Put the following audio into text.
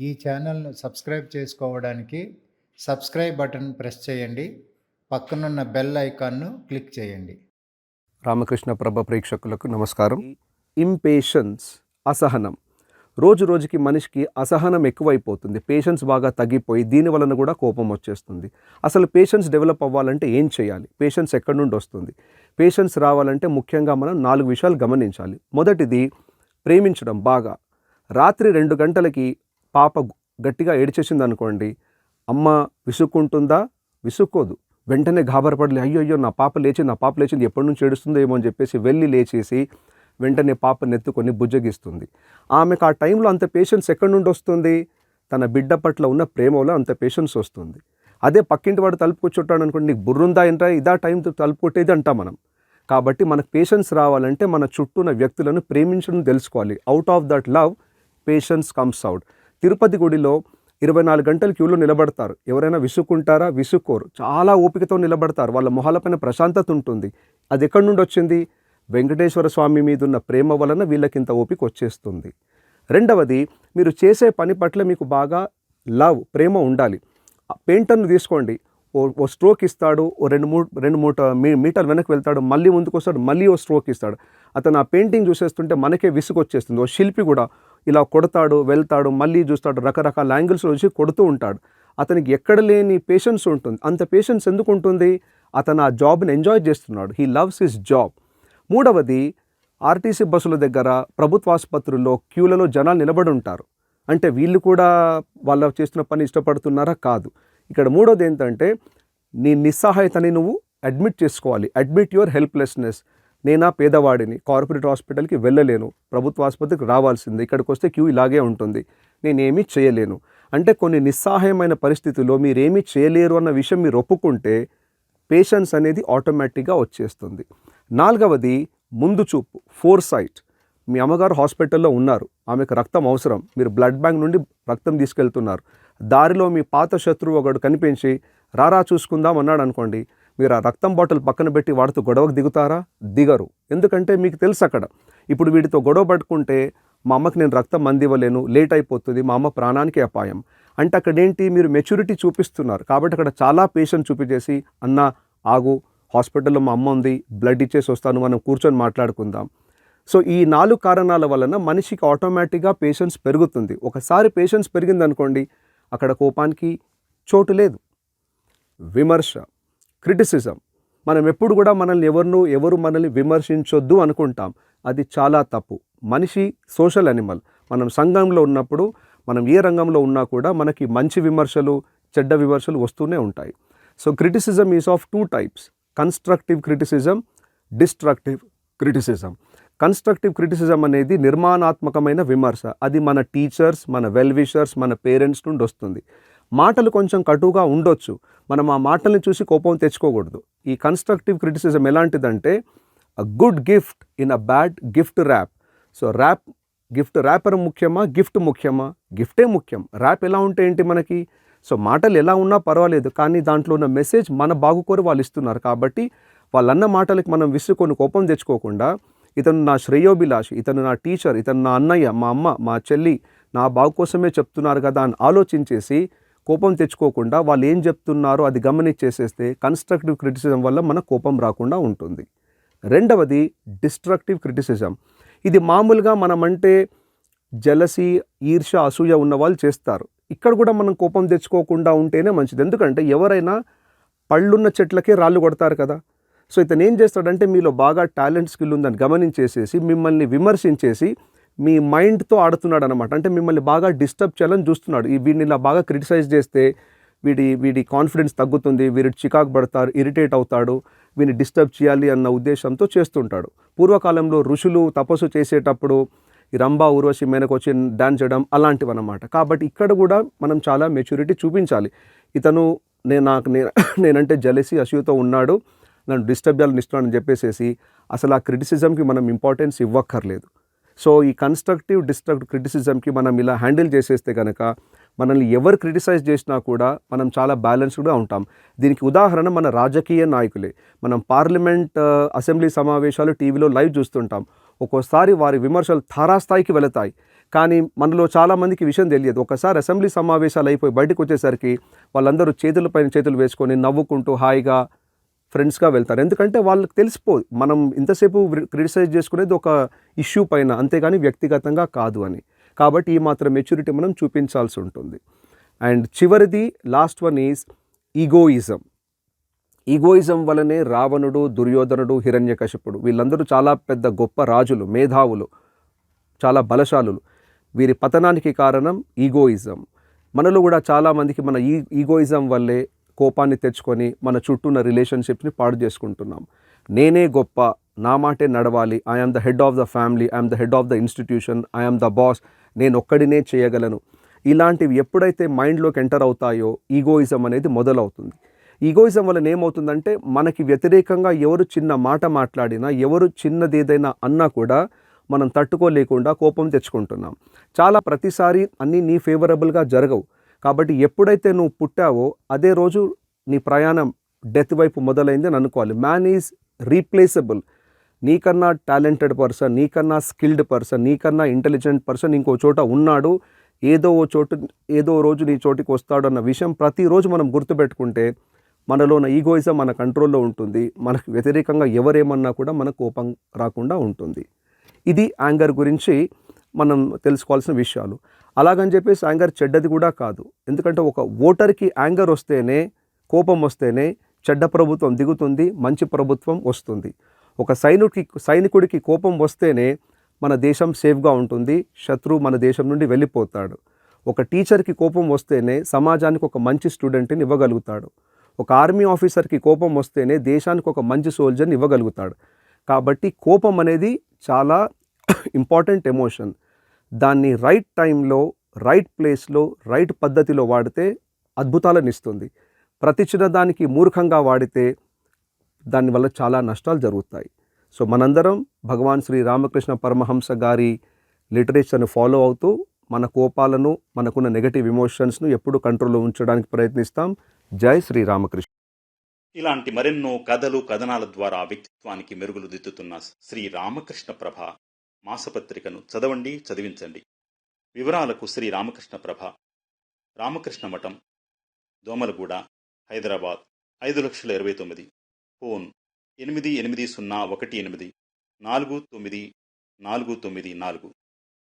ఈ ఛానల్ను సబ్స్క్రైబ్ చేసుకోవడానికి సబ్స్క్రైబ్ బటన్ ప్రెస్ చేయండి. పక్కనున్న బెల్ ఐకాన్ను క్లిక్ చేయండి. రామకృష్ణ ప్రభ ప్రేక్షకులకు నమస్కారం. ఇంపేషన్స్ అసహనం. రోజు రోజుకి మనిషికి అసహనం ఎక్కువైపోతుంది. పేషెన్స్ బాగా తగ్గిపోయి దీని వలన కూడా కోపం వచ్చేస్తుంది. అసలు పేషెన్స్ డెవలప్ అవ్వాలంటే ఏం చేయాలి? పేషెన్స్ ఎక్కడి నుండి వస్తుంది? పేషెన్స్ రావాలంటే ముఖ్యంగా మనం నాలుగు విషయాలు గమనించాలి. మొదటిది ప్రేమించడం బాగా. రాత్రి రెండు గంటలకి పాప గట్టిగా ఏడిచేసింది అనుకోండి అమ్మ విసుక్కుంటుందా? విసుక్కోదు. వెంటనే గాబరపడలే అయ్యో అయ్యో నా పాప లేచింది నా పాప లేచింది ఎప్పటి నుంచి ఏడుస్తుందో ఏమో అని చెప్పేసి వెళ్ళి లేచేసి వెంటనే పాప నెత్తుకొని బుజ్జగిస్తుంది. ఆమెకు ఆ టైంలో అంత పేషెన్స్ ఎక్కడి నుండి వస్తుంది? తన బిడ్డ పట్ల ఉన్న ప్రేమలో అంత పేషెన్స్ వస్తుంది. అదే పక్కింటి వాడు తలుపు కూర్చుంటాడు అనుకోండి నీకు బుర్రుందా ఏంట్రా? ఇదా టైం తలుపు కొట్టేది అంటాం మనం. కాబట్టి మనకు పేషెన్స్ రావాలంటే మన చుట్టూ ఉన్న వ్యక్తులను ప్రేమించడం తెలుసుకోవాలి. Out of that love patience comes out. Tirupati గుడిలో ఇరవై నాలుగు గంటలు క్యూలో నిలబడతారు. ఎవరైనా విసుక్కుంటారా? విసుక్కోరు. చాలా ఓపికతో నిలబడతారు. వాళ్ళ మొహాలపైన ప్రశాంతత ఉంటుంది. అది ఎక్కడి నుండి వచ్చింది? వెంకటేశ్వర స్వామి మీద ఉన్న ప్రేమ వలన వీళ్ళకింత ఓపిక వచ్చేస్తుంది. రెండవది మీరు చేసే పని పట్ల మీకు బాగా లవ్ ప్రేమ ఉండాలి. ఆ పెయింటర్ను తీసుకోండి. ఓ ఓ స్ట్రోక్ ఇస్తాడు. ఓ రెండు మూడు రెండు మూట మీ మీటర్ వెనక్కి వెళ్తాడు. మళ్ళీ ముందుకు వస్తాడు మళ్ళీ ఓ స్ట్రోక్ ఇస్తాడు. అతను ఆ పెయింటింగ్ చూసేస్తుంటే మనకే విసుగు వచ్చేస్తుంది ఓ శిల్పి కూడా ఇలా కొడతాడు వెళ్తాడు మళ్ళీ చూస్తాడు రకరకాల యాంగిల్స్లో వచ్చి కొడుతూ ఉంటాడు. అతనికి ఎక్కడ లేని పేషెన్స్ ఉంటుంది. అంత పేషెన్స్ ఎందుకు ఉంటుంది? అతను ఆ జాబ్ని ఎంజాయ్ చేస్తున్నాడు. హీ లవ్స్ హిస్ జాబ్ మూడవది ఆర్టీసీ బస్సుల దగ్గర ప్రభుత్వ ఆసుపత్రుల్లో క్యూలలో జనాలు నిలబడి ఉంటారు. అంటే వీళ్ళు కూడా వాళ్ళ చేస్తున్న పని ఇష్టపడుతున్నారా? కాదు. ఇక్కడ మూడోది ఏంటంటే నీ నిస్సహాయతని నువ్వు అడ్మిట్ చేసుకోవాలి. అడ్మిట్ యువర్ హెల్ప్లెస్నెస్ నేనా పేదవాడిని? కార్పొరేట్ హాస్పిటల్కి వెళ్ళలేను. ప్రభుత్వ ఆసుపత్రికి రావాల్సిందే. ఇక్కడికి వస్తే క్యూ ఇలాగే ఉంటుంది. నేనేమీ చేయలేను. అంటే కొన్ని నిస్సహాయమైన పరిస్థితుల్లో మీరేమీ చేయలేరు అన్న విషయం మీరు ఒప్పుకుంటే పేషెన్స్ అనేది ఆటోమేటిక్గా వచ్చేస్తుంది. నాలుగవది ముందు చూపు ఫోర్ సైట్. మీ అమ్మగారు హాస్పిటల్లో ఉన్నారు. ఆమెకు రక్తం అవసరం. మీరు బ్లడ్ బ్యాంక్ నుండి రక్తం తీసుకెళ్తున్నారు. దారిలో మీ పాత శత్రువు ఒకడు కనిపించి రారా చూసుకుందాం అన్నాడు అనుకోండి మీరు ఆ రక్తం బాటిల్ పక్కన పెట్టి వాడితో గొడవకు దిగుతారా? దిగరు. ఎందుకంటే మీకు తెలుసు అక్కడ. ఇప్పుడు వీడితో గొడవ పట్టుకుంటే మా అమ్మకి నేను రక్తం అందివ్వలేను లేట్ అయిపోతుంది మా అమ్మ ప్రాణానికి అపాయం. అంటే అక్కడ ఏంటి మీరు మెచ్యూరిటీ చూపిస్తున్నారు. కాబట్టి అక్కడ చాలా పేషెంట్ చూపించేసి అన్న ఆగు హాస్పిటల్లో మా అమ్మ ఉంది బ్లడ్ ఇచ్చేసి వస్తాను మనం కూర్చొని మాట్లాడుకుందాం. సో ఈ నాలుగు కారణాల వలన మనిషికి ఆటోమేటిక్గా పేషెన్స్ పెరుగుతుంది. ఒకసారి పేషెన్స్ పెరిగిందనుకోండి అక్కడ కోపానికి చోటు లేదు. విమర్శ. క్రిటిసిజం. మనం ఎప్పుడు కూడా మనల్ని ఎవరినూ ఎవరు మనల్ని విమర్శించొద్దు అనుకుంటాం. అది చాలా తప్పు. మనిషి సోషల్ అనిమల్ మనం సంఘంలో ఉన్నప్పుడు మనం ఏ రంగంలో ఉన్నా కూడా మనకి మంచి విమర్శలు చెడ్డ విమర్శలు వస్తూనే ఉంటాయి. So criticism is of two types. Constructive criticism destructive criticism. Constructive criticism అనేది నిర్మాణాత్మకమైన విమర్శ. అది మన టీచర్స్ మన వెల్విషర్స్ మన పేరెంట్స్ నుండి వస్తుంది. మాటలు కొంచెం కటుగా ఉండొచ్చు. మనం ఆ మాటల్ని చూసి కోపం తెచ్చుకోకూడదు. ఈ కన్స్ట్రక్టివ్ క్రిటిసిజం ఎలాంటిదంటే a good gift in a bad gift wrap so wrap gift wrapper ముఖ్యమా గిఫ్ట్ ముఖ్యమా? గిఫ్టే ముఖ్యం. ర్యాప్ ఎలా ఉంటే ఏంటి మనకి? సో మాటలు ఎలా ఉన్నా పర్వాలేదు కానీ దాంట్లో ఉన్న మెసేజ్ మన బాగుకోరు వాళ్ళు ఇస్తున్నారు. కాబట్టి వాళ్ళన్న మాటలకి మనం విసుకొని కోపం తెచ్చుకోకుండా ఇతను నా శ్రేయోభిలాషి ఇతను నా టీచర్ ఇతను నా అన్నయ్య మా అమ్మ మా చెల్లి నా బాగు కోసమే చెప్తున్నారు కదా అని ఆలోచించేసి కోపం తెచ్చుకోకుండా వాళ్ళు ఏం చెప్తున్నారో అది గమనించేసేస్తే కన్స్ట్రక్టివ్ క్రిటిసిజం వల్ల మన కోపం రాకుండా ఉంటుంది. రెండవది డిస్ట్రక్టివ్ క్రిటిసిజం ఇది మామూలుగా మనమంటే జలసి ఈర్ష అసూయ ఉన్న వాళ్ళు చేస్తారు. ఇక్కడ కూడా మనం కోపం తెచ్చుకోకుండా ఉంటేనే మంచిది. ఎందుకంటే ఎవరైనా పళ్ళున్న చెట్లకే రాళ్ళు కొడతారు కదా. సో ఇతను ఏం చేస్తాడంటే మీలో బాగా టాలెంట్ స్కిల్ ఉందని గమనించేసేసి మిమ్మల్ని విమర్శించేసి మీ మైండ్తో ఆడుతున్నాడు అనమాట అంటే మిమ్మల్ని బాగా డిస్టర్బ్ చేయాలని చూస్తున్నాడు. ఈ వీడిని ఇలా బాగా క్రిటిసైజ్ చేస్తే వీడి వీడి కాన్ఫిడెన్స్ తగ్గుతుంది వీడి చికాకు పడతారు ఇరిటేట్ అవుతాడు వీడిని డిస్టర్బ్ చేయాలి అన్న ఉద్దేశంతో చేస్తుంటాడు. పూర్వకాలంలో ఋషులు తపస్సు చేసేటప్పుడు ఈ రంభా ఊర్వశి మేనకు వచ్చి డాన్స్ చేయడం అలాంటివి అనమాట కాబట్టి ఇక్కడ కూడా మనం చాలా మెచ్యూరిటీ చూపించాలి. ఇతను నేను నాకు నేను నేనంటే జలసి అసూయతో ఉన్నాడు నన్ను డిస్టర్బ్ చేయాలని ఇస్తున్నాడని చెప్పేసేసి అసలు ఆ క్రిటిసిజంకి మనం ఇంపార్టెన్స్ ఇవ్వక్కర్లేదు. సో ఈ కన్స్ట్రక్టివ్ డిస్ట్రక్టివ్ క్రిటిసిజంకి మనం ఇలా హ్యాండిల్ చేసేస్తే కనుక మనల్ని ఎవరు క్రిటిసైజ్ చేసినా కూడా మనం చాలా బ్యాలెన్స్డ్గా ఉంటాం. దీనికి ఉదాహరణ మన రాజకీయ నాయకులే. మనం పార్లమెంట్ అసెంబ్లీ uh, సమావేశాలు టీవీలో లైవ్ చూస్తుంటాం. ఒక్కోసారి వారి విమర్శలు తారాస్థాయికి వెళతాయి. కానీ మనలో చాలామందికి విషయం తెలియదు. ఒకసారి అసెంబ్లీ సమావేశాలు అయిపోయి బయటకు వచ్చేసరికి వాళ్ళందరూ చేతులపైన చేతులు వేసుకొని నవ్వుకుంటూ హాయిగా ఫ్రెండ్స్గా వెళ్తారు. ఎందుకంటే వాళ్ళకి తెలిసిపోదు. మనం ఇంతసేపు క్రిటిసైజ్ చేసుకునేది ఒక ఇష్యూ పైన అంతేగాని వ్యక్తిగతంగా కాదు అని. కాబట్టి ఈ మాత్రం మెచ్యూరిటీ మనం చూపించాల్సి ఉంటుంది. అండ్ చివరిది last one is egoism. Egoism వలనే రావణుడు దుర్యోధనుడు హిరణ్యకశిపుడు వీళ్ళందరూ చాలా పెద్ద గొప్ప రాజులు మేధావులు చాలా బలశాలులు. వీరి పతనానికి కారణం ఈగోయిజం. మనలో కూడా చాలామందికి మన ఈ ఈగోయిజం వల్లే కోపాన్ని తెచ్చుకొని మన చుట్టూ ఉన్న రిలేషన్షిప్ని పాడు చేసుకుంటున్నాం. నేనే గొప్ప నా మాటే నడవాలి I am the head of the family I'm the head of the institution I'm the boss నేను ఒక్కడినే చేయగలను. ఇలాంటివి ఎప్పుడైతే మైండ్లోకి ఎంటర్ అవుతాయో ఈగోయిజం అనేది మొదలవుతుంది. ఈగోయిజం వలన ఏమవుతుందంటే మనకి వ్యతిరేకంగా ఎవరు చిన్న మాట మాట్లాడినా ఎవరు చిన్నది ఏదైనా అన్నా కూడా మనం తట్టుకోలేకుండా కోపం తెచ్చుకుంటున్నాం. చాలా ప్రతిసారి అన్నీ నీ ఫేవరబుల్గా జరగవు. కాబట్టి ఎప్పుడైతే నువ్వు పుట్టావో అదే రోజు నీ ప్రయాణం డెత్ వైపు మొదలైందని అనుకోవాలి. Man is replaceable. నీకన్నా టాలెంటెడ్ పర్సన్ నీకన్నా స్కిల్డ్ పర్సన్ నీకన్నా ఇంటెలిజెంట్ పర్సన్ ఇంకో చోట ఉన్నాడు ఏదో ఓ చోటు ఏదో రోజు నీ చోటికి వస్తాడు అన్న విషయం ప్రతిరోజు మనం గుర్తుపెట్టుకుంటే మనలో ఉన్న ఈగోయిజం మన కంట్రోల్లో ఉంటుంది. మనకు వ్యతిరేకంగా ఎవరేమన్నా కూడా మన కోపం రాకుండా ఉంటుంది. ఇది యాంగర్ గురించి మనం తెలుసుకోవాల్సిన విషయాలు. అలాగని చెప్పేసి యాంగర్ చెడ్డది కూడా కాదు. ఎందుకంటే ఒక ఓటర్కి యాంగర్ వస్తేనే కోపం వస్తేనే చెడ్డ ప్రభుత్వం దిగుతుంది మంచి ప్రభుత్వం వస్తుంది. ఒక సైనికుడికి సైనికుడికి కోపం వస్తేనే మన దేశం సేఫ్గా ఉంటుంది శత్రువు మన దేశం నుండి వెళ్ళిపోతాడు. ఒక టీచర్కి కోపం వస్తేనే సమాజానికి ఒక మంచి స్టూడెంట్ని ఇవ్వగలుగుతాడు. ఒక ఆర్మీ ఆఫీసర్కి కోపం వస్తేనే దేశానికి ఒక మంచి సోల్జర్ని ఇవ్వగలుగుతాడు. కాబట్టి కోపం అనేది చాలా ఇంపార్టెంట్ ఎమోషన్. దాన్ని రైట్ టైంలో రైట్ ప్లేస్లో రైట్ పద్ధతిలో వాడితే అద్భుతాలను ఇస్తుంది. ప్రతి చిన్నదానికి మూర్ఖంగా వాడితే దానివల్ల చాలా నష్టాలు జరుగుతాయి. సో మనందరం భగవాన్ శ్రీ రామకృష్ణ పరమహంస గారి లిటరేచర్ని ఫాలో అవుతూ మన కోపాలను మనకున్న నెగటివ్ ఎమోషన్స్ను ఎప్పుడు కంట్రోల్లో ఉంచడానికి ప్రయత్నిస్తాం. జై శ్రీ రామకృష్ణ. ఇలాంటి మరెన్నో కథలు కథనాల ద్వారా వ్యక్తిత్వానికి మెరుగులు దిద్దుతున్న శ్రీ రామకృష్ణ ప్రభ మాసపత్రికను చదవండి చదివించండి. వివరాలకు శ్రీ రామకృష్ణ ప్రభ. రామకృష్ణ మఠం దోమలగూడ హైదరాబాద్ ఐదు లక్షల ఇరవై తొమ్మిది. ఫోన్ ఎనిమిది ఎనిమిది సున్నా ఒకటి ఎనిమిది నాలుగు తొమ్మిది నాలుగు తొమ్మిది నాలుగు.